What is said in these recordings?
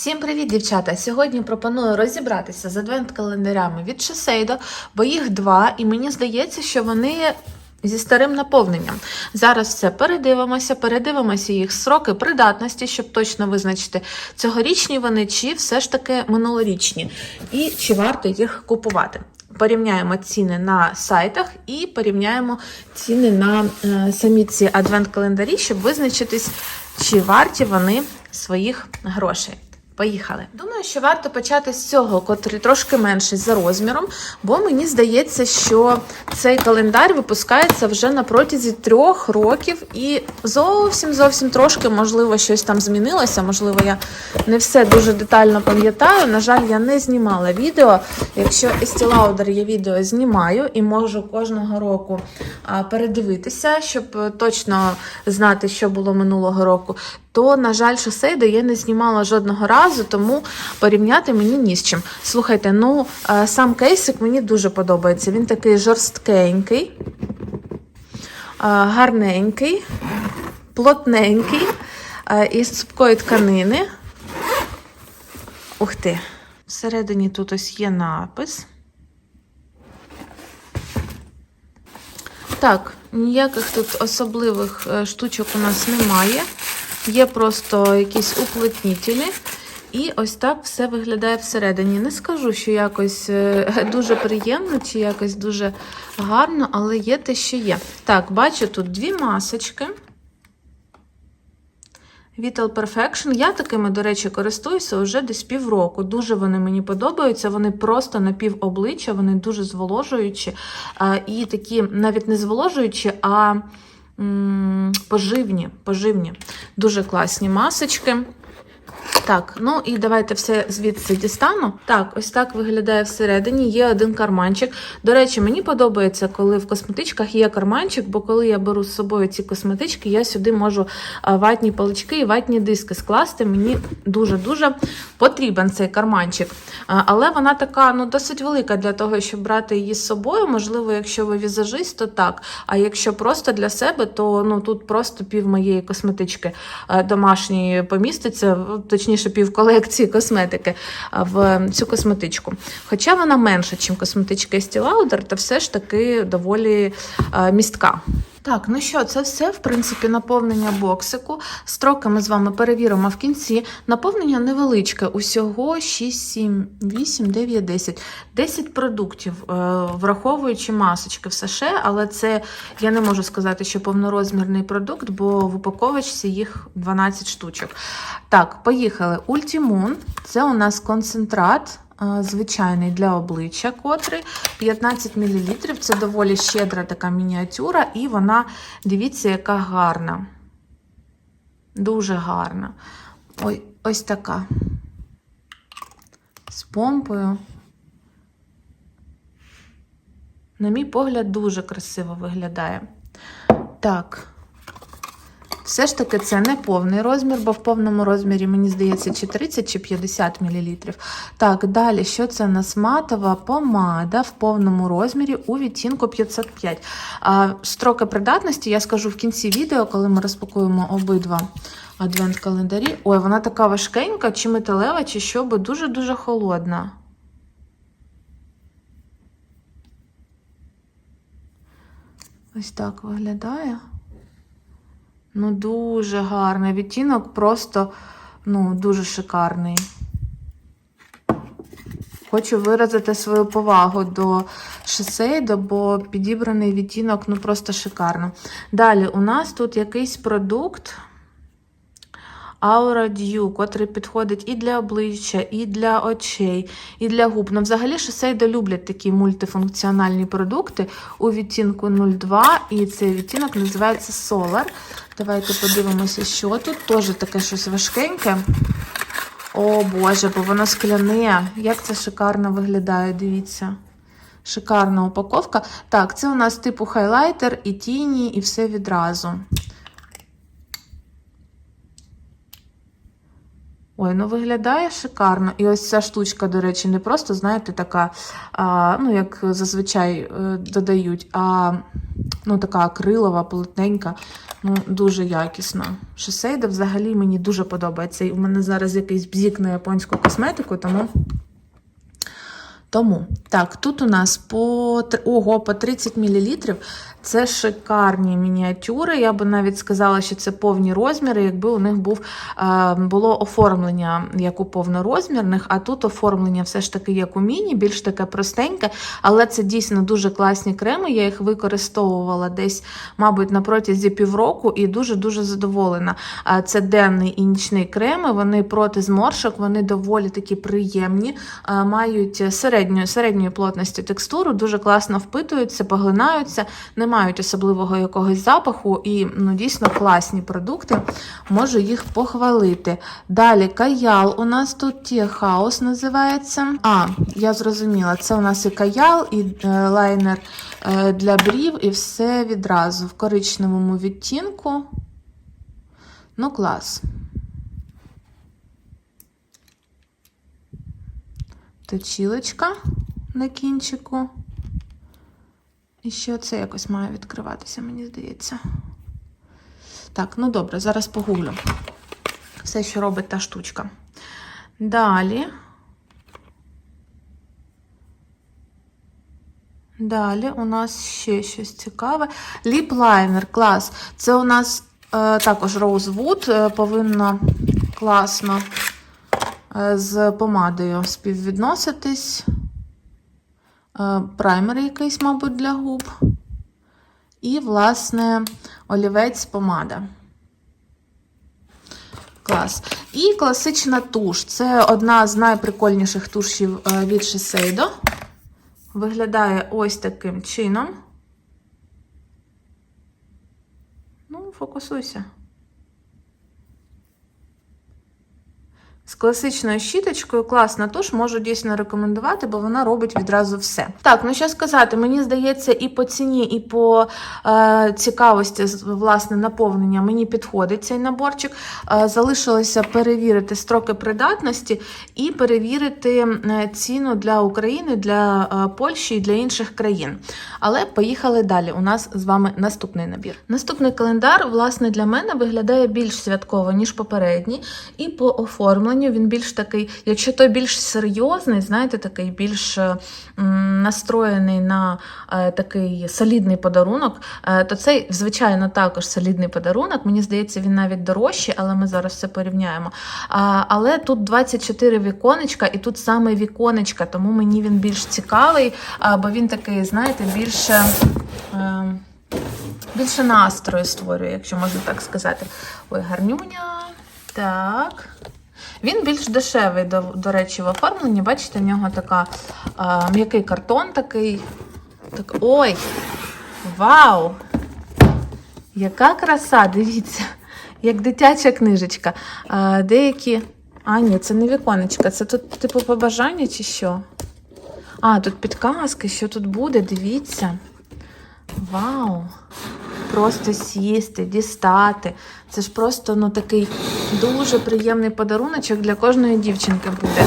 Всім привіт, дівчата! Сьогодні пропоную розібратися з адвент-календарями від Шосейдо, бо їх два, і мені здається, що вони зі старим наповненням. Зараз все передивимося, передивимося їх сроки придатності, щоб точно визначити, цьогорічні вони чи все ж таки минулорічні, і чи варто їх купувати. Порівняємо ціни на сайтах і порівняємо ціни на е, самі ці адвент-календарі, щоб визначитись, чи варті вони своїх грошей. Поїхали. Думаю, що варто почати з цього, котрий трошки менший за розміром, бо мені здається, що цей календар випускається вже на протязі трьох років, і зовсім зовсім трошки, можливо, щось там змінилося. Можливо, я не все дуже детально пам'ятаю. На жаль, я не знімала відео. Якщо Estee Lauder я відео знімаю і можу кожного року передивитися, щоб е, точно знати, що було минулого року, то, на жаль, шосейду я не знімала жодного разу, тому порівняти мені ні з чим. Слухайте, ну е, сам кейсик мені дуже подобається. Він такий жорсткенький, е, гарненький, плотненький, е, із цупкої тканини. Ух ти! Всередині тут ось є напис. Так, ніяких тут особливих штучок у нас немає. Є просто якісь уплотнітелі. І ось так все виглядає всередині. Не скажу, що якось е, дуже приємно чи якось дуже гарно, але є те, що є. Так, бачу тут дві масочки. Vital Perfection. Я такими, до речі, користуюся вже десь півроку. Дуже вони мені подобаються. Вони просто на пів обличчя, вони дуже зволожуючі. І такі навіть не зволожуючі, а поживні. поживні. Дуже класні масочки. Так, ну і давайте все звідси дістану. Так, ось так виглядає всередині. Є один карманчик. До речі, мені подобається, коли в косметичках є карманчик, бо коли я беру з собою ці косметички, я сюди можу ватні палички і ватні диски скласти. Мені дуже-дуже потрібен цей карманчик. Але вона така ну, досить велика для того, щоб брати її з собою. Можливо, якщо ви візажист, то так. А якщо просто для себе, то ну, тут просто пів моєї косметички домашньої поміститься, точніше, пів колекції косметики в цю косметичку. Хоча вона менша, ніж косметичка Lauder, та все ж таки доволі містка. Так, ну що, це все, в принципі, наповнення боксику. Строки ми з вами перевіримо в кінці. Наповнення невеличке, усього 6, 7, 8, 9, 10. 10 продуктів, е, враховуючи масочки в саше, але це я не можу сказати, що повнорозмірний продукт, бо в упаковочці їх 12 штучок. Так, поїхали. Ультімун це у нас концентрат. е, Звичайний для обличчя, котрий 15 мл. Це доволі щедра така мініатюра, і вона, дивіться, яка гарна. Дуже гарна. Ой, ось така. З помпою. На мій погляд, дуже красиво виглядає. Так. Все ж таки, це не повний розмір, бо в повному розмірі, мені здається, чи 30, чи 50 мл. Так, далі, що це у нас матова помада в повному розмірі у відтінку 505. А, строки придатності я скажу в кінці відео, коли ми розпакуємо обидва адвент-календарі. Ой, вона така важкенька, чи металева, чи що, бо дуже-дуже холодна. Ось так виглядає. Ну, дуже гарний відтінок, просто ну, дуже шикарний. Хочу виразити свою повагу до Шосейдо, бо підібраний відтінок ну просто шикарно. Далі у нас тут якийсь продукт Aura Dew, котрий підходить і для обличчя, і для очей, і для губ. Ну, взагалі, Шосейдо люблять такі мультифункціональні продукти у відтінку 02, і цей відтінок називається Solar. Давайте подивимося, що тут. Теж таке щось важкеньке. О Боже, бо воно скляне. Як це шикарно виглядає, дивіться. Шикарна упаковка. Так, це у нас типу хайлайтер, і тіні, і все відразу. Ой, ну виглядає шикарно. І ось ця штучка, до речі, не просто, знаєте, така, а, ну, як зазвичай е, додають, а ну, така акрилова, полотненька, ну, дуже якісна. Шосейда взагалі мені дуже подобається. І у мене зараз якийсь бзік на японську косметику, тому. Тому, так, тут у нас по, ого, по 30 мл. Це шикарні мініатюри. Я би навіть сказала, що це повні розміри, якби у них був, е, було оформлення як у повнорозмірних, а тут оформлення все ж таки як у міні, більш таке простеньке, але це дійсно дуже класні креми. Я їх використовувала десь, мабуть, на протязі півроку і дуже-дуже задоволена. Це денний і нічний креми, вони проти зморшок, вони доволі такі приємні, а, мають середньої, середньої плотності текстуру, дуже класно впитуються, поглинаються, не мають особливого якогось запаху і ну, дійсно класні продукти. Можу їх похвалити. Далі каял у нас тут Ті хаус називається. А, я зрозуміла, це у нас і каял, і е, лайнер е, для брів, і все відразу в коричневому відтінку. Ну, клас. Точілочка на кінчику. І ще це якось має відкриватися, мені здається. Так, ну добре, зараз погуглю. Все, що робить та штучка. Далі. Далі у нас ще щось цікаве. Ліп-лайнер, клас. Це у нас е, також Rosewood, е, повинно класно з помадою співвідноситись. Е, праймер якийсь, мабуть, для губ. І, власне, олівець помада. Клас. І класична туш. Це одна з найприкольніших тушів е, від Shiseido. Виглядає ось таким чином. Ну, фокусуйся. З класичною щіточкою класна туш, можу дійсно рекомендувати, бо вона робить відразу все. Так, ну що сказати, мені здається, і по ціні, і по е, цікавості власне наповнення мені підходить цей наборчик. Е, залишилося перевірити строки придатності і перевірити ціну для України, для е, Польщі і для інших країн. Але поїхали далі. У нас з вами наступний набір. Наступний календар, власне, для мене виглядає більш святково, ніж попередній, і по оформленню він більш такий, якщо той більш серйозний, знаєте, такий більш е, настроєний на е, такий солідний подарунок, е, то цей, звичайно, також солідний подарунок. Мені здається, він навіть дорожчий, але ми зараз це порівняємо. Але тут 24 віконечка, і тут саме віконечка, тому мені він більш цікавий, бо він такий, знаєте, більше. Більше настрою створює, якщо можна так сказати. Ой, гарнюня. Так. Він більш дешевий, до, до речі, в оформленні. Бачите, в нього така а, м'який картон такий. Так, ой! Вау! Яка краса! Дивіться, як дитяча книжечка. А, деякі. А, ні, це не віконечка, це тут, типу, побажання чи що? А, тут підказки, що тут буде, дивіться. Вау! Просто сісти, дістати. Це ж просто ну, такий дуже приємний подаруночок для кожної дівчинки буде.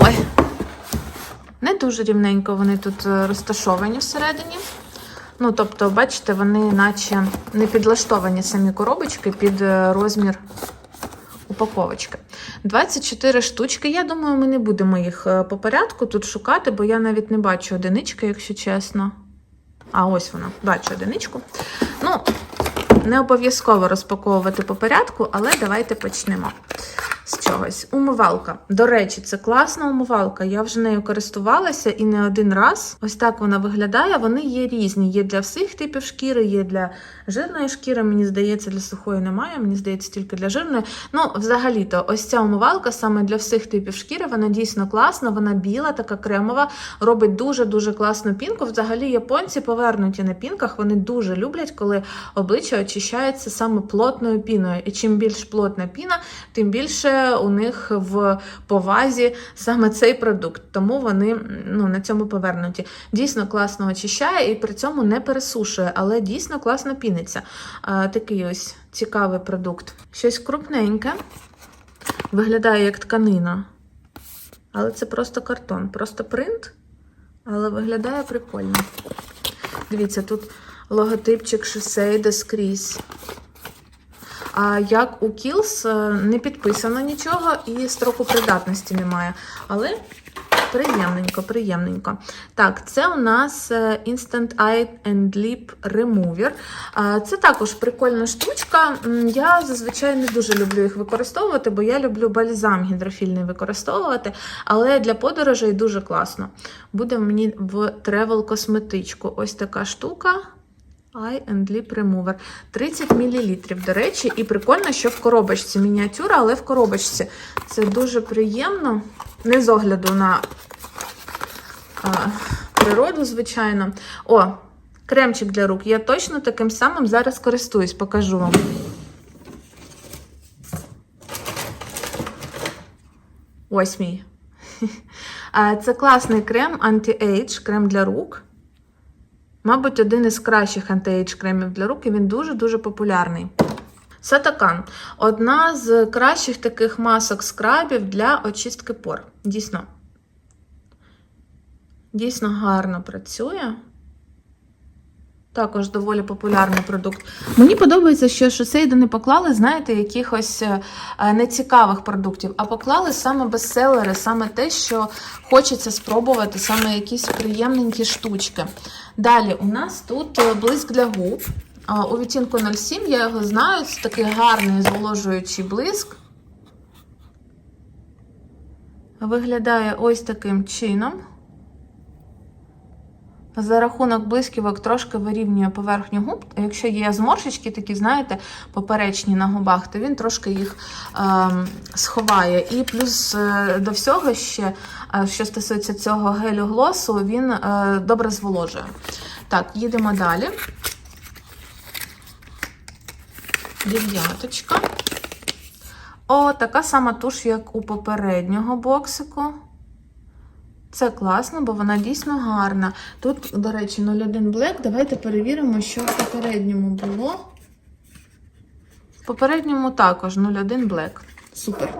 Ой. Не дуже рівненько вони тут е, розташовані всередині. Ну, тобто, бачите, вони наче не підлаштовані самі коробочки під е, розмір упаковочки. 24 штучки. Я думаю, ми не будемо їх е, по порядку тут шукати, бо я навіть не бачу одинички, якщо чесно. А ось вона, бачу одиничку. Ну, не обов'язково розпаковувати по порядку, але давайте почнемо з чогось. Умивалка. До речі, це класна умивалка. Я вже нею користувалася і не один раз. Ось так вона виглядає. Вони є різні. Є для всіх типів шкіри, є для жирної шкіри. Мені здається, для сухої немає. Мені здається, тільки для жирної. Ну, взагалі-то, ось ця умивалка саме для всіх типів шкіри. Вона дійсно класна, вона біла, така кремова, робить дуже-дуже класну пінку. Взагалі, японці повернуті на пінках. Вони дуже люблять, коли обличчя очищається саме плотною піною. І чим більш плотна піна, тим більше у них в повазі саме цей продукт. Тому вони ну, на цьому повернуті. Дійсно класно очищає і при цьому не пересушує, але дійсно класно піниться. Такий ось цікавий продукт. Щось крупненьке. Виглядає як тканина. Але це просто картон, просто принт, але виглядає прикольно. Дивіться, тут логотипчик Шосейда скрізь. А як у Kiehl's е, не підписано нічого і строку придатності немає. Але приємненько, приємненько. Так, це у нас е, Instant Eye and Lip Remover. Це також прикольна штучка. Я зазвичай не дуже люблю їх використовувати, бо я люблю бальзам гідрофільний використовувати, але для подорожей дуже класно. Буде мені в тревел косметичку. Ось така штука. Eye and Lip Remover. 30 мл, до речі, і прикольно, що в коробочці мініатюра, але в коробочці. Це дуже приємно. Не з огляду на а, природу, звичайно. О, кремчик для рук. Я точно таким самим зараз користуюсь, покажу вам. Ось мій. Це класний крем Anti-Age, крем для рук. Мабуть, один із кращих анти-ейдж кремів для рук, і він дуже-дуже популярний. Сатакан одна з кращих таких масок скрабів для очистки пор. Дійсно. Дійсно гарно працює. Також доволі популярний продукт. Мені подобається, що шосейди не поклали, знаєте, якихось е, нецікавих продуктів, а поклали саме бестселери, саме те, що хочеться спробувати, саме якісь приємненькі штучки. Далі у нас тут е, блиск для губ. У відтінку 07 я його знаю, це такий гарний зволожуючий блиск. Виглядає ось таким чином. За рахунок блисківок трошки вирівнює поверхню губ. Якщо є зморшечки, такі, знаєте, поперечні на губах, то він трошки їх е, сховає. І плюс е, до всього ще, е, що стосується цього гелю глосу, він е, добре зволожує. Так, їдемо далі. Дев'яточка. О, така сама туш, як у попереднього боксику. Це класно, бо вона дійсно гарна. Тут, до речі, 01 Black. Давайте перевіримо, що в попередньому було. В попередньому також 01 Black. Супер.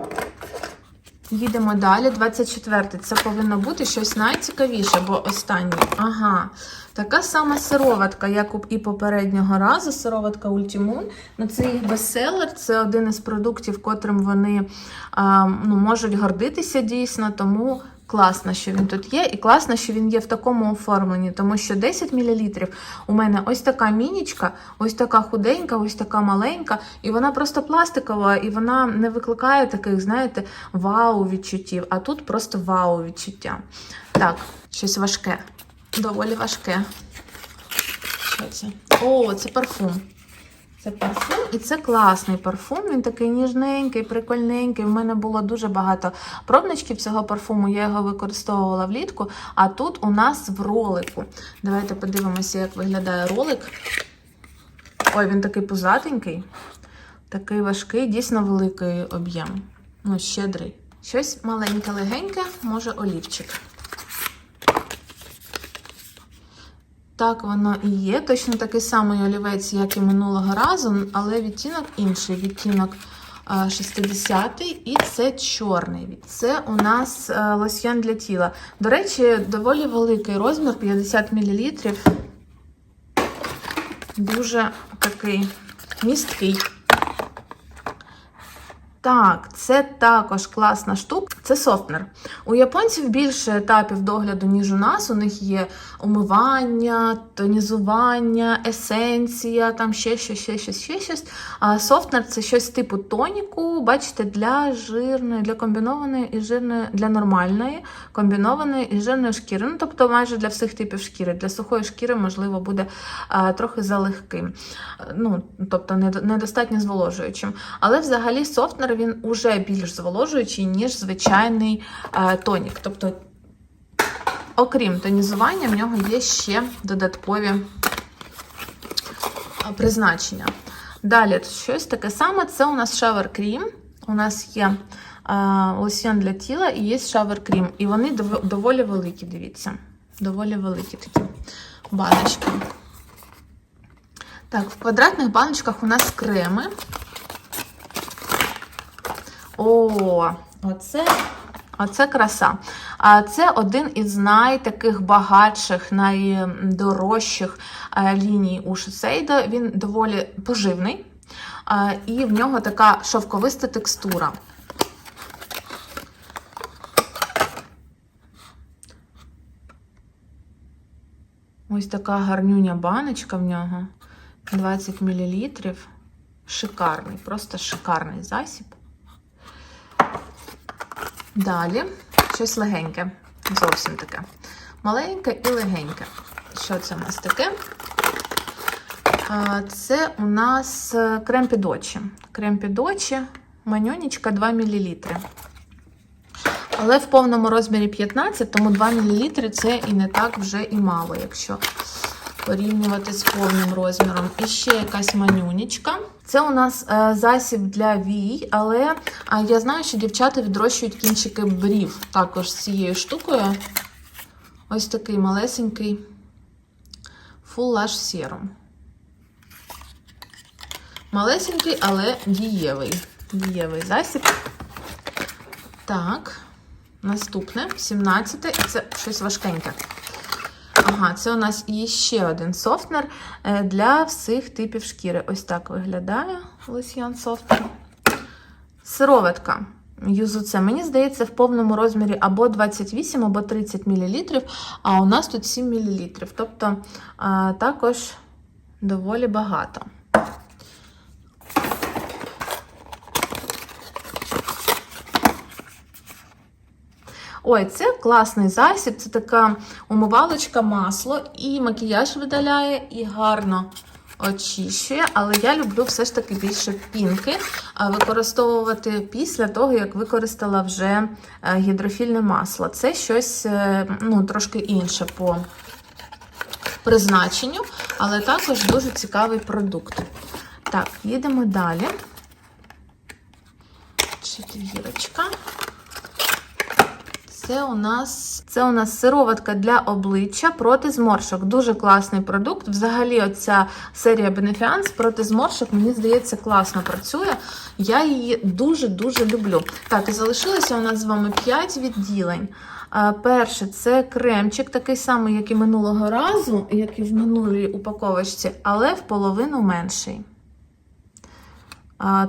Їдемо далі. 24 Це повинно бути щось найцікавіше, бо останнє. Ага. Така сама сироватка, як і попереднього разу. Сироватка Ultimune. Ну, це їх бестселер, це один із продуктів, котрим вони а, ну, можуть гордитися дійсно, тому. Класно, що він тут є, і класно, що він є в такому оформленні, тому що 10 мл у мене ось така мінічка, ось така худенька, ось така маленька, і вона просто пластикова, і вона не викликає таких, знаєте, вау-відчуттів. А тут просто вау-відчуття. Так, щось важке, доволі важке. Що це? О, це парфум. Це парфум, і це класний парфум. Він такий ніжненький, прикольненький. В мене було дуже багато пробничків цього парфуму. Я його використовувала влітку. А тут у нас в ролику. Давайте подивимося, як виглядає ролик. Ой, він такий пузатенький, такий важкий, дійсно великий об'єм. Ну, щедрий. Щось маленьке, легеньке, може олівчик. Так, воно і є. Точно такий самий олівець, як і минулого разу, але відтінок інший. Відтінок 60-й, і це чорний. Це у нас е, лосьйон для тіла. До речі, доволі великий розмір 50 мл. Дуже такий місткий. Так, це також класна штука. Це софтнер. У японців більше етапів догляду, ніж у нас. У них є умивання, тонізування, есенція, там ще щось, ще щось, ще щось. А софтнер це щось типу тоніку, бачите, для жирної, для комбінованої і жирної, для нормальної, комбінованої і жирної шкіри. Ну, тобто майже для всіх типів шкіри. Для сухої шкіри, можливо, буде а, трохи залегким. Ну, тобто недостатньо зволожуючим. Але взагалі софтнер він уже більш зволожуючий, ніж звичайний е, тонік. Тобто, окрім тонізування, в нього є ще додаткові е, призначення. Далі, щось таке саме: це у нас шавер крім. У нас є е, лосьйон для тіла і є шавер крім. І вони доволі великі, дивіться. Доволі великі такі баночки. Так, в квадратних баночках у нас креми. О, оце, оце краса. А це один із найтаких багатших, найдорожчих е, ліній у Шосейдо. Він доволі поживний. е, І в нього така шовковиста текстура. Ось така гарнюня баночка в нього. 20 мл. Шикарний, просто шикарний засіб. Далі щось легеньке, зовсім таке. Маленьке і легеньке. Що це у нас таке? Це у нас е, крем під очі. Крем під очі, маньонечка 2 мл. Але в повному розмірі 15, тому 2 мл це і не так вже і мало, якщо порівнювати з повним розміром. І ще якась манюнечка. Це у нас е, засіб для вій, але е, я знаю, що дівчата відрощують кінчики брів також з цією штукою. Ось такий малесенький Lash Serum. Малесенький, але дієвий. Дієвий засіб. Так, наступне, 17 і це щось важкеньке. Ага, це у нас і ще один софтнер е, для всіх типів шкіри. Ось так виглядає лосьйон софтнер. Сироватка. Юзуце, мені здається, в повному розмірі або 28, або 30 мл, а у нас тут 7 мл. Тобто також доволі багато. Ой, це класний засіб, це така умивалочка, масло, і макіяж видаляє, і гарно очищує. Але я люблю все ж таки більше пінки використовувати після того, як використала вже е, гідрофільне масло. Це щось е, ну, трошки інше по призначенню, але також дуже цікавий продукт. Так, їдемо далі. Четвірочка. Це у нас це у нас сироватка для обличчя проти зморшок. Дуже класний продукт. Взагалі, оця серія Benefiance проти зморшок, мені здається, класно працює. Я її дуже-дуже люблю. Так, і залишилося у нас з вами 5 відділень. Перше, це кремчик, такий самий, як і минулого разу, як і в минулій упаковочці, але в половину менший.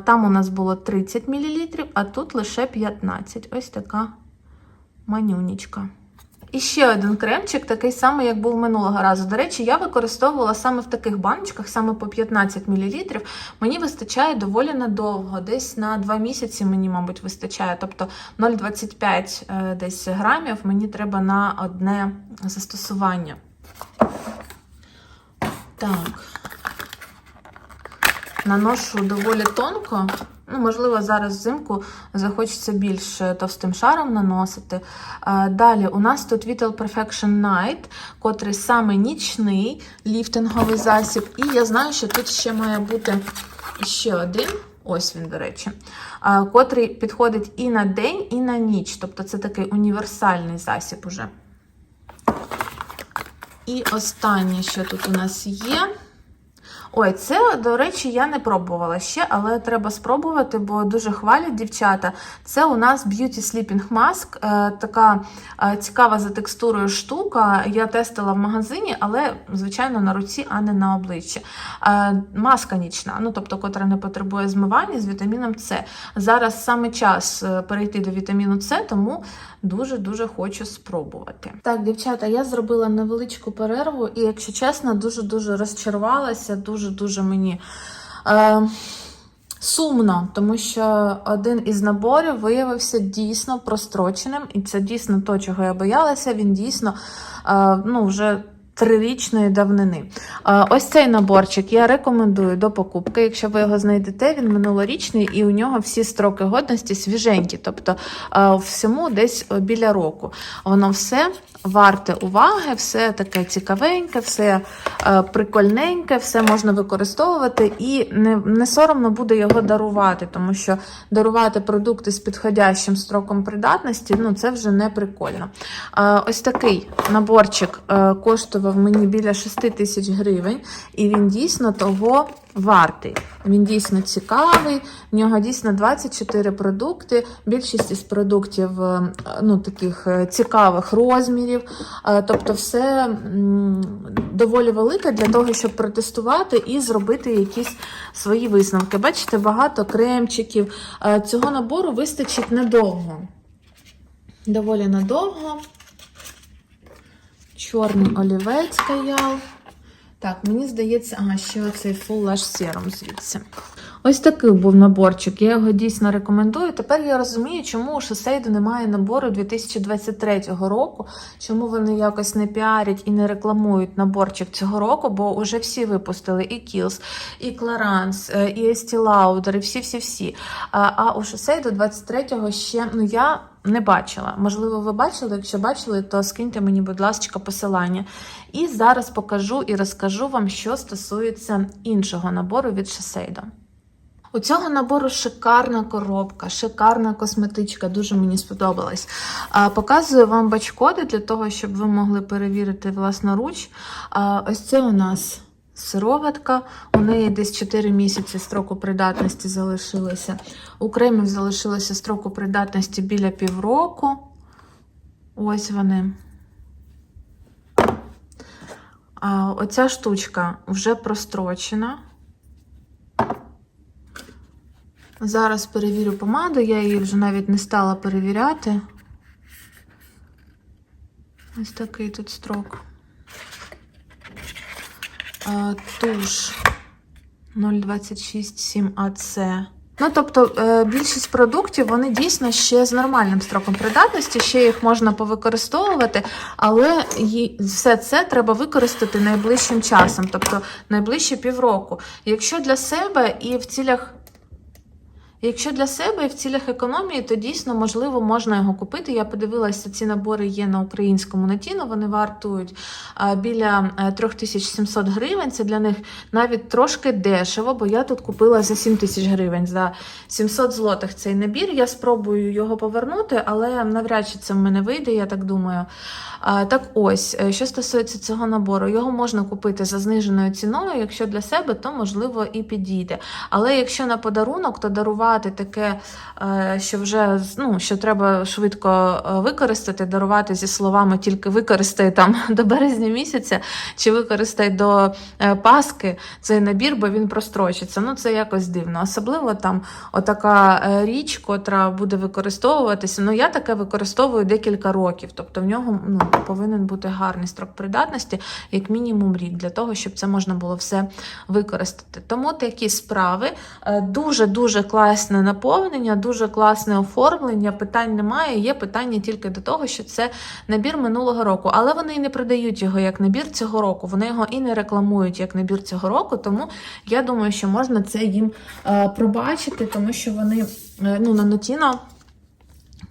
Там у нас було 30 мл, а тут лише 15. Ось така манюнічка. І ще один кремчик, такий самий, як був минулого разу. До речі, я використовувала саме в таких баночках, саме по 15 мл. Мені вистачає доволі надовго, десь на 2 місяці мені, мабуть, вистачає. Тобто 0,25 е, десь грамів мені треба на одне застосування. Так. Наношу доволі тонко. Ну, можливо, зараз взимку захочеться більш товстим шаром наносити. Далі у нас тут Vital Perfection Night, котрий саме нічний ліфтинговий засіб. І я знаю, що тут ще має бути ще один. Ось він, до речі, котрий підходить і на день, і на ніч. Тобто це такий універсальний засіб уже. І останнє, що тут у нас є. Ой, це, до речі, я не пробувала ще, але треба спробувати, бо дуже хвалять дівчата. Це у нас Beauty Sleeping Mask, е, така е, цікава за текстурою штука. Я тестила в магазині, але, звичайно, на руці, а не на обличчі. Е, маска нічна, ну тобто, котра не потребує змивання з вітаміном С. Зараз саме час перейти до вітаміну С, тому дуже-дуже хочу спробувати. Так, дівчата, я зробила невеличку перерву, і, якщо чесно, дуже-дуже розчарувалася, дуже-дуже мені. Е, Сумно, тому що один із наборів виявився дійсно простроченим, і це дійсно то, чого я боялася. Він дійсно е, ну, вже трирічної давнини. Ось цей наборчик я рекомендую до покупки. Якщо ви його знайдете, він минулорічний і у нього всі строки годності свіженькі, тобто всьому десь біля року. Воно все варте уваги, все таке цікавеньке, все прикольненьке, все можна використовувати і не, не соромно буде його дарувати, тому що дарувати продукти з підходящим строком придатності ну це вже не прикольно. Ось такий наборчик е, коштував мені біля 6 тисяч гривень, і він дійсно того вартий. Він дійсно цікавий. В нього дійсно 24 продукти. Більшість із продуктів е, ну, таких е, цікавих розмірів. Е, Тобто, все доволі велике для того, щоб протестувати і зробити якісь свої висновки. Бачите, багато кремчиків. Цього набору вистачить надовго. Доволі надовго. Чорний олівець каял. Так, мені здається, ага, ще оцей Full Lash Serum звідси. Ось такий був наборчик. Я його дійсно рекомендую. Тепер я розумію, чому у Шосейду немає набору 2023 року, чому вони якось не піарять і не рекламують наборчик цього року, бо вже всі випустили і Kiehl's, і Clarins, е, і Estee Lauder, і всі-всі-всі. А у Шосейду 23-го ще, ну я не бачила. Можливо, ви бачили. Якщо бачили, то скиньте мені, будь ласка, посилання. І зараз покажу і розкажу вам, що стосується іншого набору від Шосейдо. У цього набору шикарна коробка, шикарна косметичка, дуже мені сподобалась. Показую вам бачкоди для того, щоб ви могли перевірити власноруч. Ось це у нас сироватка. У неї десь 4 місяці строку придатності залишилося. У кремів залишилося строку придатності біля півроку. Ось вони. А, Оця штучка вже прострочена. Зараз перевірю помаду, я її вже навіть не стала перевіряти. Ось такий тут строк. А, туш 0267 АЦ. Ну, тобто, е, більшість продуктів вони дійсно ще з нормальним строком придатності, ще їх можна повикористовувати, але все це треба використати найближчим часом, тобто найближче півроку. Якщо для себе і в цілях Якщо для себе і в цілях економії, то дійсно можливо можна його купити. Я подивилася, ці набори є на українському натіну. Вони вартують біля е, 3700 гривень. Це для них навіть трошки дешево, бо я тут купила за 7 тисяч гривень за 700 злотих цей набір. Я спробую його повернути, але навряд чи це в мене вийде, я так думаю. Так ось, е, що стосується цього набору, його можна купити за зниженою ціною. Якщо для себе, то можливо і підійде. Але якщо на подарунок, то дарувати таке, е, що вже ну, що треба швидко е, використати, дарувати зі словами тільки використай там до березня місяця, чи використай до е, Паски цей набір, бо він прострочиться. Ну це якось дивно. Особливо там отака річ, котра буде використовуватися. Ну я таке використовую декілька років. Тобто в нього ну, повинен бути гарний строк придатності, як мінімум рік, для того, щоб це можна було все використати. Тому такі справи дуже дуже класне наповнення, дуже класне оформлення. Питань немає. Є питання тільки до того, що це набір минулого року, але вони і не продають його як набір цього року. Вони його і не рекламують як набір цього року. Тому я думаю, що можна це їм е, пробачити, тому що вони е, ну на Notino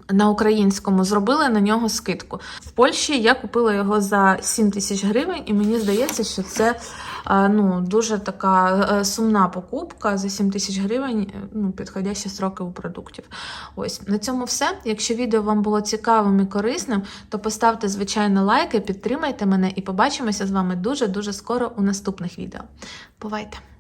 на українському зробили на нього скидку. В Польщі я купила його за 7 тисяч гривень, і мені здається, що це е, ну, дуже така е, сумна покупка за 7 тисяч гривень, е, ну, підходящі строки у продуктів. Ось на цьому все. Якщо відео вам було цікавим і корисним, то поставте, звичайно, лайки, підтримайте мене і побачимося з вами дуже-дуже скоро у наступних відео. Бувайте!